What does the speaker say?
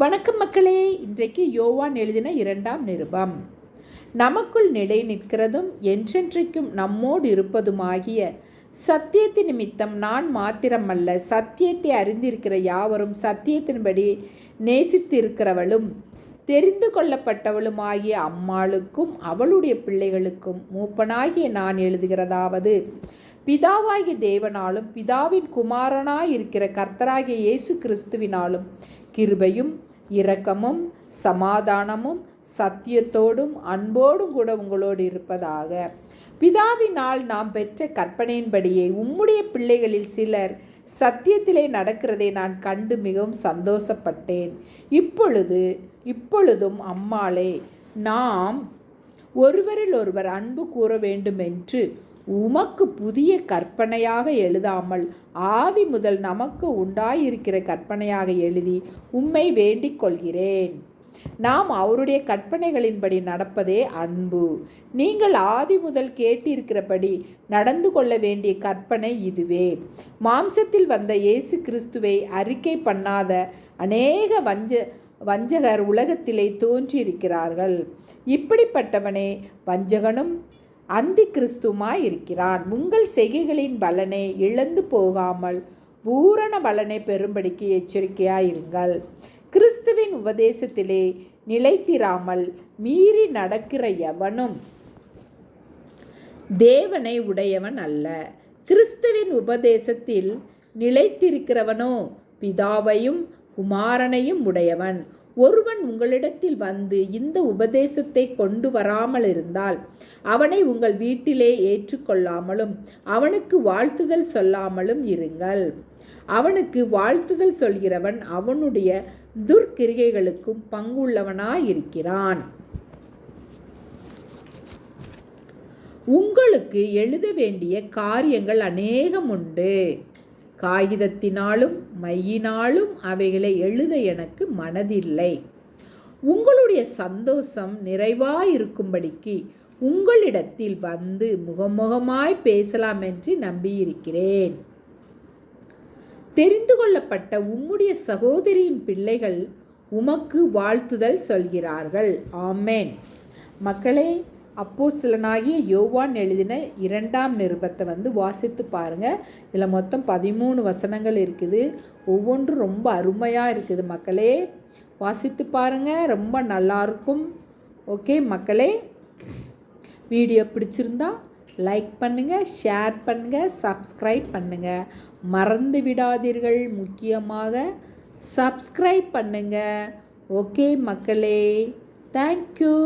வணக்கம் மக்களே. இன்றைக்கு யோவான் எழுதின இரண்டாம் நிருபம். நமக்குள் நிலை நிற்கிறதும் என்றென்றைக்கும் நம்மோடு இருப்பதுமாகிய சத்தியத்தை நிமித்தம் நான் மாத்திரமல்ல சத்தியத்தை அறிந்திருக்கிற யாவரும் சத்தியத்தின்படி நேசித்திருக்கிறவளும் தெரிந்து கொள்ளப்பட்டவளுமாகிய அம்மாளுக்கும் அவளுடைய பிள்ளைகளுக்கும் மூப்பனாகிய நான் எழுதுகிறதாவது. பிதாவாகிய தேவனாலும் பிதாவின் குமாரனாயிருக்கிற கர்த்தராகிய இயேசு கிறிஸ்துவினாலும் கிருபையும் இரக்கமும் சமாதானமும் சத்தியத்தோடும் அன்போடும் கூட உங்களோடு இருப்பதாக. பிதாவினால் நாம் பெற்ற கற்பனையின்படியே உம்முடைய பிள்ளைகளில் சிலர் சத்தியத்திலே நடக்கிறதை நான் கண்டு மிகவும் சந்தோஷப்பட்டேன். இப்பொழுது இப்பொழுதும் அம்மாளே நாம் ஒருவரில் ஒருவர் அன்பு கூற வேண்டுமென்று உமக்கு புதிய கற்பனையாக எழுதாமல் ஆதி முதல் நமக்கு உண்டாயிருக்கிற கற்பனையாக எழுதி உம்மை வேண்டிக் கொள்கிறேன் நாம் அவருடைய கற்பனைகளின்படி நடப்பதே அன்பு. நீங்கள் ஆதி முதல் கேட்டிருக்கிறபடி நடந்து கொள்ள வேண்டிய கற்பனை இதுவே. மாம்சத்தில் வந்த இயேசு கிறிஸ்துவை அறிக்கை பண்ணாத அநேக வஞ்ச வஞ்சகர் உலகத்திலே தோன்றியிருக்கிறார்கள். இப்படிப்பட்டவனே வஞ்சகனும் அந்தி கிறிஸ்துமாய் இருக்கிறான். உங்கள் செய்கைகளின் பலனை இழந்து போகாமல் பூரண பலனை பெறும்படிக்கு எச்சரிக்கையாயிருங்கள். கிறிஸ்துவின் உபதேசத்திலே நிலைத்திராமல் மீறி நடக்கிற எவனும் தேவனை உடையவன் அல்ல. கிறிஸ்துவின் உபதேசத்தில் நிலைத்திருக்கிறவனோ பிதாவையும் குமாரனையும் உடையவன். ஒருவன் உங்களிடத்தில் வந்து இந்த உபதேசத்தை கொண்டு வராமல் இருந்தால் அவனை உங்கள் வீட்டிலே ஏற்றுக்கொள்ளாமலும் அவனுக்கு வாழ்த்துதல் சொல்லாமலும் இருங்கள். அவனுக்கு வாழ்த்துதல் சொல்கிறவன் அவனுடைய துர்க்கிரிகைகளுக்கும் பங்குள்ளவனாயிருக்கிறான். உங்களுக்கு எழுத வேண்டிய காரியங்கள் அநேகம் உண்டு. காகிதத்தினாலும் மையினாலும் அவைகளை எழுத எனக்கு மனதில்லை. உங்களுடைய சந்தோஷம் நிறைவாயிருக்கும்படிக்கு உங்களிடத்தில் வந்து முகமுகமாய் பேசலாம் என்று நம்பியிருக்கிறேன். தெரிந்து கொள்ளப்பட்ட உம்முடைய சகோதரியின் பிள்ளைகள் உமக்கு வாழ்த்துதல் சொல்கிறார்கள். ஆமேன். மக்களே அப்போஸ்தலனாகிய யோவான் எழுதின இரண்டாம் நிருபத்தை வந்து வாசித்து பாருங்கள் இதில் மொத்தம் பதிமூணு வசனங்கள் இருக்குது. ஒவ்வொன்றும் ரொம்ப அருமையாக இருக்குது மக்களே. வாசித்து பாருங்கள் ரொம்ப நல்லாயிருக்கும் ஓகே மக்களே. வீடியோ பிடிச்சிருந்தா லைக் பண்ணுங்கள் ஷேர் பண்ணுங்கள் சப்ஸ்கிரைப் பண்ணுங்கள் மறந்து விடாதீர்கள். முக்கியமாக சப்ஸ்கிரைப் பண்ணுங்கள் ஓகே மக்களே. தேங்க்யூ.